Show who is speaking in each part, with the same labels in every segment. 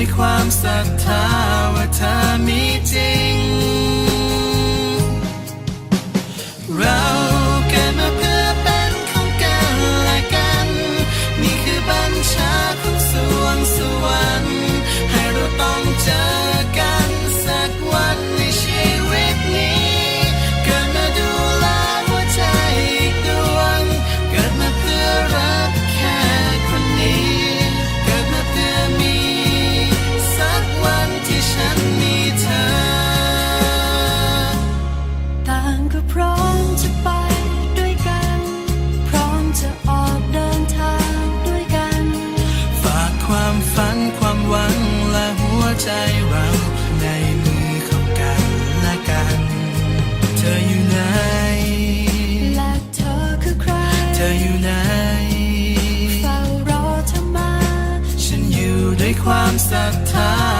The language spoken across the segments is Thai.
Speaker 1: ด้ค
Speaker 2: วามศรัทธาว่าเธอมีจริง
Speaker 1: that time.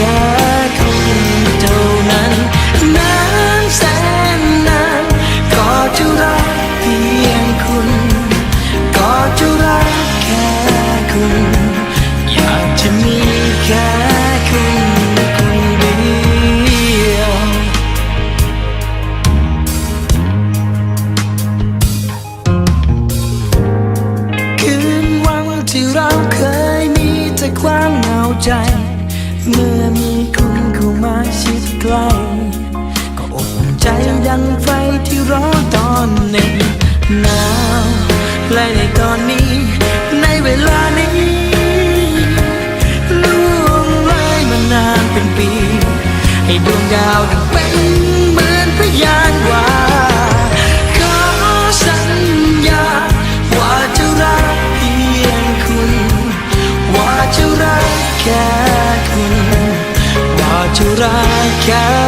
Speaker 2: แค่คุณเท่านั้นนานแสนนานก็จะรักเพียงคุณ ก็จะรักแค่คุณ อยากจะมีแค่คุณคนเดียว คืนวันที่เราเคยมีแต่ความเหงาใจ เมื่อมีคุณเข้ามาชิดใกล้ ก็อบอุ่นใจดังไฟที่ร้อนตอนน รักกัน